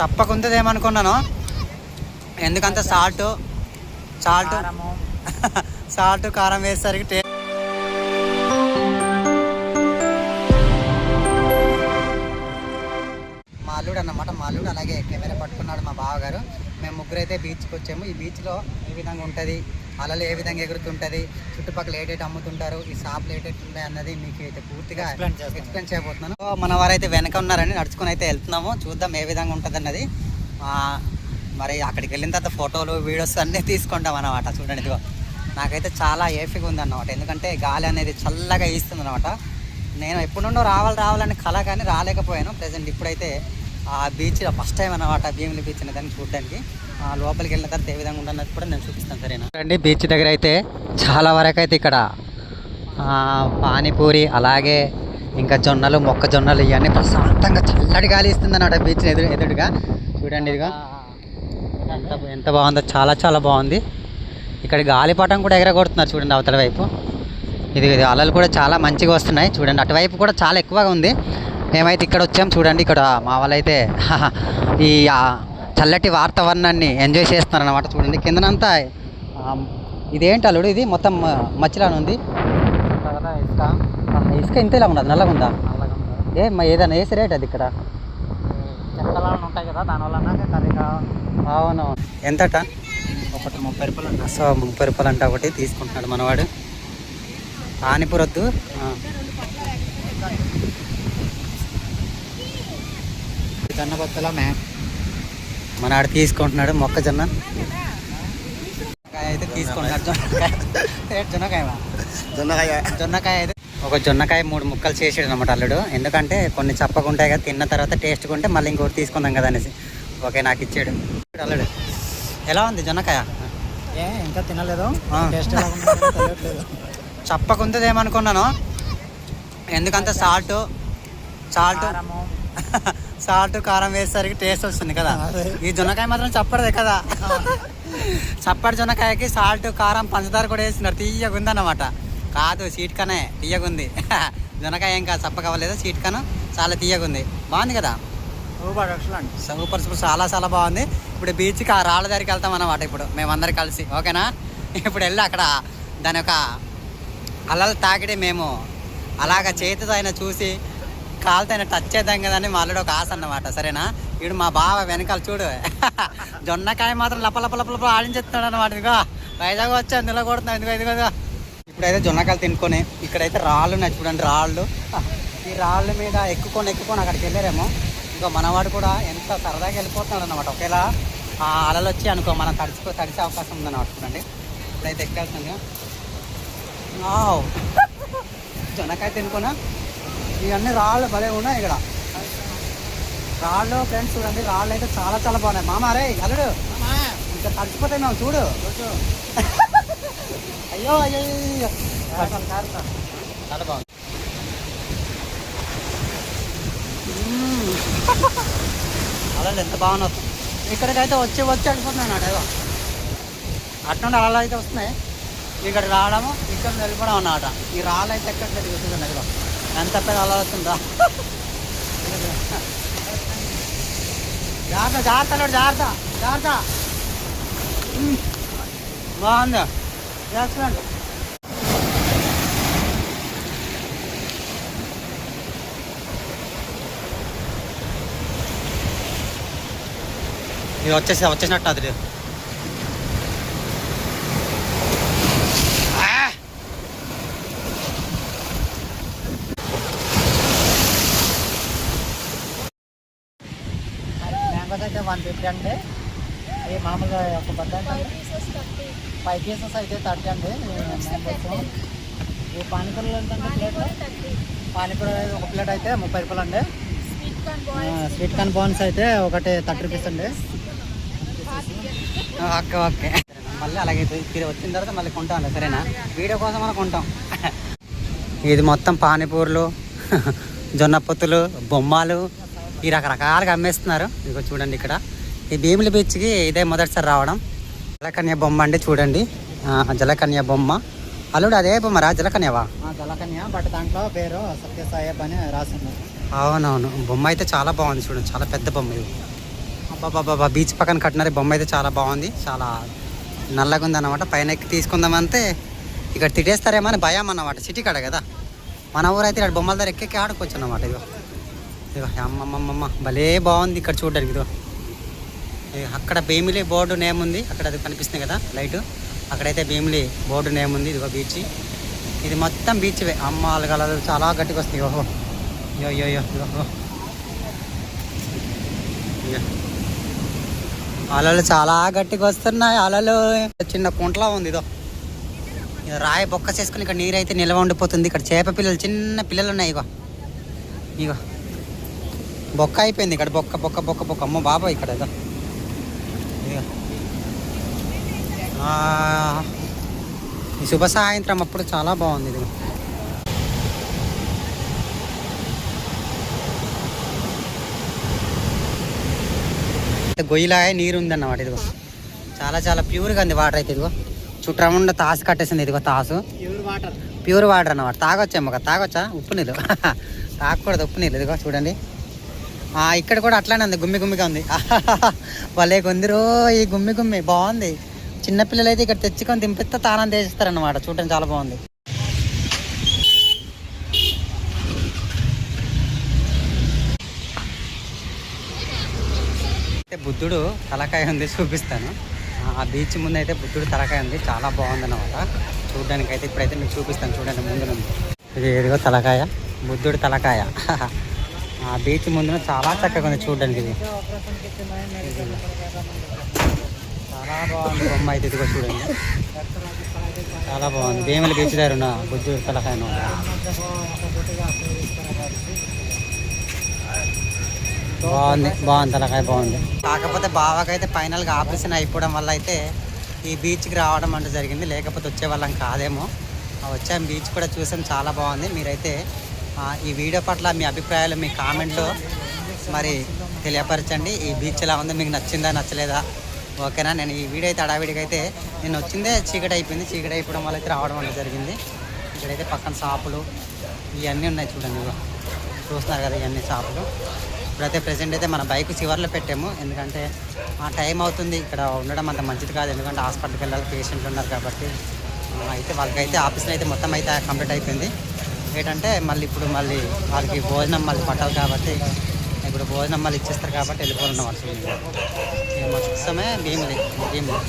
తప్పకుంది ఏమనుకున్నాను ఎందుకంత salt salt salt కారం వేసేసరికి టే మా అల్లుడు అన్నమాట మా అల్లుడు అలాగే కెమెరా పట్టుకున్నాడు మా బావగారు. మేము ముగ్గురు అయితే బీచ్కి వచ్చాము. ఈ బీచ్లో ఏ విధంగా ఉంటుంది. అలలు ఏ విధంగా ఎగురుతుంటుంది చుట్టుపక్కల ఏటేటి అమ్ముతుంటారు ఈ షాప్లు ఏటేటి ఉంటాయి అన్నది మీకు అయితే పూర్తిగా. ఎక్స్ప్లెయిన్ చేయబోతున్నాను. మన వారైతే వెనక ఉన్నారని నడుచుకుని అయితే వెళ్తున్నాము. చూద్దాం ఏ విధంగా ఉంటుంది అన్నది మరి అక్కడికి వెళ్ళిన తర్వాత ఫోటోలు వీడియోస్ అన్నీ తీసుకుంటాం అన్నమాట. చూడండి ఇదిగో. నాకైతే చాలా ఏఫీగా ఉంది అన్నమాట ఎందుకంటే గాలి అనేది చల్లగా ఈస్తుంది అనమాట నేను ఎప్పుడు నుండో రావాలి రావాలని కళ కానీ రాలేకపోయాను. ప్రజెంట్ ఇప్పుడైతే ఆ బీచ్ ఫస్ట్ టైం అనమాట భీమిలి బీచ్ అనే దాన్ని చూడడానికి. లోపలికి వెళ్ళిన తర్వాత ఏ విధంగా ఉండన్నది కూడా నేను చూపిస్తాను సరేనా? అండి బీచ్ దగ్గర అయితే చాలా వరకు అయితే ఇక్కడ పానీపూరి అలాగే ఇంకా జొన్నలు మొక్కజొన్నలు ఇవన్నీ ప్రశాంతంగా చల్లటి గాలి ఇస్తుంది అన్నమాట బీచ్ ఎదురు ఎదురుగా. చూడండి ఇదిగా. ఎంత ఎంత బాగుందో చాలా చాలా బాగుంది. ఇక్కడ గాలిపటం కూడా ఎగరగొడుతున్నారు చూడండి అవతల వైపు. ఇది ఇది అలలు కూడా చాలా మంచిగా వస్తున్నాయి. చూడండి అటువైపు కూడా చాలా ఎక్కువగా ఉంది. మేమైతే ఇక్కడ వచ్చాం చూడండి ఇక్కడ మా వాళ్ళైతే ఈ చల్లటి వాతావరణాన్ని ఎంజాయ్ చేస్తున్నారు అనమాట చూడండి. కిందనంతా ఇదేంటి అల్లుడు ఇది? మొత్తం మచ్చిలానే ఉంది. ఇసుక? ఇసుక ఇంత ఇలా ఉండదు నల్లగా ఉందా. ఏ మ- ఏదైనా వేసి రేట్ అది ఇక్కడ? ఉంటాయి కదా దానివల్ల అవును ఎంతట? ఒకటి ముప్పై రూపాయలు సో ముప్పై రూపాయలు అంటే ఒకటి తీసుకుంటున్నాడు మనవాడు. పానీపూరి వద్దు ఆ. మ్యామ్ మనవాడు తీసుకుంటున్నాడు మొక్కజొన్న. అయితే తీసుకుంటున్నాడు. జొన్నకాయ. జొన్నకాయ. జొన్నకాయ అయితే ఒక జొన్నకాయ మూడు ముక్కలు చేసాడు అనమాట అల్లుడు. ఎందుకంటే కొన్ని చప్పకుంటాయి కదా తిన్న తర్వాత టేస్ట్ ఉంటే మళ్ళీ ఇంకోటి తీసుకుందాం కదా అనేసి. ఓకే నాకు ఇచ్చాడు. అల్లుడు ఎలా ఉంది జొన్నకాయ? ఏ ఇంకా తినలేదు. టేస్ట్ ఎలా ఉందో తెలియట్లేదు. చప్పకుంది ఏమనుకున్నాను ఎందుకంత సాల్ట్ సాల్ట్ సాల్ట్ కారం వేసేసరికి టేస్ట్ వస్తుంది కదా. ఈ జొన్నకాయ మాత్రం చప్పడదే కదా. చప్పటి జొన్నకాయకి సాల్ట్ కారం పంచదార కూడా వేస్తున్నారు తీయగా ఉందన్నమాట. కాదు సీట్ కనే తీయగా ఉంది. జొన్నకాయ ఏం కాదు చప్ప కావలేదు సీట్ కను చాలా తీయగా ఉంది. బాగుంది కదా? Super super super. చాలా చాలా బాగుంది. ఇప్పుడు బీచ్కి ఆ రాళ్ళ దగ్గరికి వెళ్తాం అన్నమాట ఇప్పుడు. మేమందరం కలిసి. ఓకేనా? ఇప్పుడు వెళ్ళి అక్కడ దాని యొక్క అలలు తాకిడి మేము అలాగ చేతితో అయినా చూసి కాలుతో అయినా టచ్ చేద్దాం కదా అని మా అల్లుడు ఒక ఆశ అన్నమాట సరేనా? ఇప్పుడు మా బావ వెనకాల చూడు. జొన్నకాయ మాత్రం లపలపలపలప ఆడించేస్తున్నాడు అనమాట ఇదిగో. వైజాగ్ వచ్చాను నిలబడుతున్నాం ఇదిగో ఇదిగో ఇదిగో. ఇప్పుడైతే జొన్నకాయలు తినుకొని ఇక్కడైతే రాళ్ళు ఉన్నాయి చూడండి రాళ్ళు. ఈ రాళ్ళ మీద ఎక్కుకొని ఎక్కుకొని అక్కడికి వెళ్ళారేమో. ఇంకా మనవాడు కూడా ఎంత సరదాగా వెళ్ళిపోతున్నాడు అనమాట ఒకేలా ఆ అలలు వచ్చి అనుకో మనం తడిచిపో తడిచే అవకాశం ఉందన్నమాట చూడండి. ఇప్పుడైతే ఎక్కేస్తుంది జొన్నకాయ తినుకున్నా ఇవన్నీ రాళ్ళు భలే ఉన్నాయి ఇక్కడ. రాళ్ళు ఫ్రెండ్స్ చూడండి రాళ్ళు అయితే చాలా చాలా బాగున్నాయి. మామ రే అల్లుడు. ఇంకా తడిచిపోతాయి మేము చూడు. అయ్యో అయ్యో. చాలా బాగుంది. అలలు ఎంత బాగున్నాయి ఇక్కడికైతే వచ్చి వచ్చి అన్నమాట ఏదో. అట్నుండి అలలు అయితే వస్తున్నాయి. ఇక్కడ రావడము ఇక్కడ వెళ్ళిపోవడం అన్నమాట ఈ రాళ్ళు అయితే ఎక్కడ చూస్తుంది ఇదిగో. ఎంత పెద్ద అలలు వస్తుందా జాగ్రత్త జాగ్రత్త అల్లుడు, జాగ్రత్త జాగ్రత్త. బాగుందా. ఎక్సలెంట్ ఇది వచ్చేసి వచ్చేసినట్టు అది మ్యాంగోస్ అయితే వన్ ఫిఫ్టీ అంటే ఈ మామూలుగా ఒక బద్ద ఫైవ్ పీసెస్ అయితే థర్టీ అండి. ఈ పానీపూరిలో అండి ప్లేట్? పానీపూరి ఒక ప్లేట్ అయితే ముప్పై రూపాయలు అండి. స్వీట్ కార్న్ బాన్స్ అయితే ఒకటి థర్టీ రూపీస్ అండి. Okay okay. మళ్ళీ అలాగే తిరిగి వచ్చిన తర్వాత మళ్ళీ కొంటాం సరేనా? వీడియో కోసం మనం కొంటాం. ఇది మొత్తం పానీపూర్లు జొన్న పొత్తులు బొమ్మలు ఈ రకరకాలుగా అమ్మేస్తున్నారు. ఇదిగో చూడండి ఇక్కడ. ఈ భీమిలి బీచ్కి ఇదే మొదటిసారి రావడం. జలకన్య బొమ్మ అండి చూడండి. జలకన్య బొమ్మ. అల్లుడు అదే బొమ్మరా జలకన్యవా? జలకన్య బట్ దాంట్లో పేరు సత్యసాయబ్ అని రాసింది అవునవును. బొమ్మ అయితే చాలా బాగుంది చూడండి. చాలా పెద్ద బొమ్మ ఇది. అబ్బాబాబా బీచ్ పక్కన కట్టినారు బొమ్మ అయితే చాలా బాగుంది. చాలా నల్లగా ఉంది అన్నమాట పైన ఎక్కి తీసుకుందామంటే ఇక్కడ తిట్టేస్తారేమో అని భయం అన్నమాట. సిటీ కాడ కదా. మన ఊరైతే ఇక్కడ బొమ్మల దగ్గర ఎక్కెక్కి ఆడుకోవచ్చు అన్నమాట ఇదిగో. ఇదిగో అమ్మమ్మమ్మమ్మ. భలే బాగుంది ఇక్కడ చూడడానికి ఇదిగో. అక్కడ భీమిలీ బోర్డు నేమ్ ఉంది. అక్కడ అది కనిపిస్తుంది కదా లైట్. అక్కడైతే భీమిలీ బోర్డు నేమ్ ఉంది. ఇదిగో బీచ్. ఇది మొత్తం బీచ్ అమ్మ అలగలలు చాలా గట్టిగా వస్తాయి. ఓహో. అయ్యో అయ్యో అయ్యో. అలలు చాలా గట్టిగా వస్తున్నాయి. అలలు చిన్న కుంటలా ఉంది. ఇదో ఇదో రాయి బొక్క చేసుకుని ఇక్కడ నీరు అయితే నిల్వ ఉండిపోతుంది. ఇక్కడ చేప పిల్లలు చిన్న పిల్లలు ఉన్నాయి. ఇగో ఇగో బొక్క అయిపోయింది ఇక్కడ బొక్క బొక్క బొక్క బొక్క. అమ్మ బాబా ఇక్కడ ఆ, ఈ శుభ సాయంత్రం అప్పుడు చాలా బాగుంది ఇది గొయ్యిలా నీరు ఉందన్నమాట ఇదిగో. చాలా చాలా ప్యూర్గా ఉంది వాటర్ అయితే ఇదిగో. చుట్టముండ తాసు కట్టేసింది ఇదిగో తాసు. Pure water. అన్నమాట. తాగొచ్చేమో తాగొచ్చా? ఉప్పు నీళ్ళు. తాగకూడదు ఉప్పు నీళ్ళు ఇదిగో చూడండి. ఇక్కడ కూడా అట్లానే ఉంది గుమ్మి గుమ్మిగా ఉంది. వాళ్ళే కొందరు ఈ గుమ్మి గుమ్మి. బాగుంది. చిన్నపిల్లలు అయితే ఇక్కడ తెచ్చుకొని దింపిస్తే తానం తీసిస్తారనమాట చూడడానికి చాలా బాగుంది. అయితే బుద్ధుడు తలకాయ ఉంది చూపిస్తాను. ఆ బీచ్ ముందు అయితే బుద్ధుడు తలకాయ ఉంది చాలా బాగుంది అనమాట చూడడానికి అయితే ఇప్పుడైతే మీకు చూపిస్తాను చూడండి ముందు ఇది ఏదిగో తలకాయ బుద్ధుడు తలకాయ. ఆ బీచ్ ముందున చాలా చక్కగా ఉంది చూడడానికి ఇది. చాలా బాగుంది బొమ్మ అయితే ఇదిగో చూడండి. చాలా బాగుంది. భీమల బీచ్ దగ్గర ఉన్న బుద్ధుడు తలకాయ బాగుంది. బాగుంది తలకాయ బాగుంది. కాకపోతే బావకైతే ఫైనల్గా ఆపరేషన్ అయిపోవడం వల్ల అయితే ఈ బీచ్కి రావడం అంటూ జరిగింది. లేకపోతే వచ్చే వాళ్ళం కాదేమో. వచ్చాం బీచ్ కూడా చూసాం. చాలా బాగుంది. మీరైతే ఈ వీడియో పట్ల మీ అభిప్రాయాలు మీ కామెంట్లో మరి తెలియపరచండి. ఈ బీచ్ ఎలా ఉందో మీకు నచ్చిందా నచ్చలేదా? ఓకేనా? నేను ఈ వీడియో అయితే అడావిడిగా అయితే నేను వచ్చిందే చీకటి అయిపోయింది. చీకటి అయిపోవడం వల్ల అయితే రావడం అంటూ జరిగింది. ఇక్కడైతే పక్కన షాపులు ఇవన్నీ ఉన్నాయి చూడండి చూస్తున్నారు కదా ఇవన్నీ షాపులు. ఇప్పుడైతే ప్రెసెంట్ అయితే మన బైక్ చివరిలో పెట్టాము. ఎందుకంటే ఆ టైం అవుతుంది. ఇక్కడ ఉండడం అంత మంచిది కాదు. ఎందుకంటే హాస్పిటల్కి వెళ్ళాలి పేషెంట్లు ఉన్నారు కాబట్టి. అయితే వాళ్ళకైతే ఆఫీస్లో అయితే మొత్తం అయితే కంప్లీట్ అయిపోయింది. ఏంటంటే మళ్ళీ ఇప్పుడు మళ్ళీ వాళ్ళకి భోజనం మళ్ళీ పట్టాలి కాబట్టి ఇప్పుడు భోజనం మళ్ళీ ఇచ్చేస్తారు కాబట్టి వెళ్ళిపోవాలన్న వర్షం కోసమే భీములు భీములు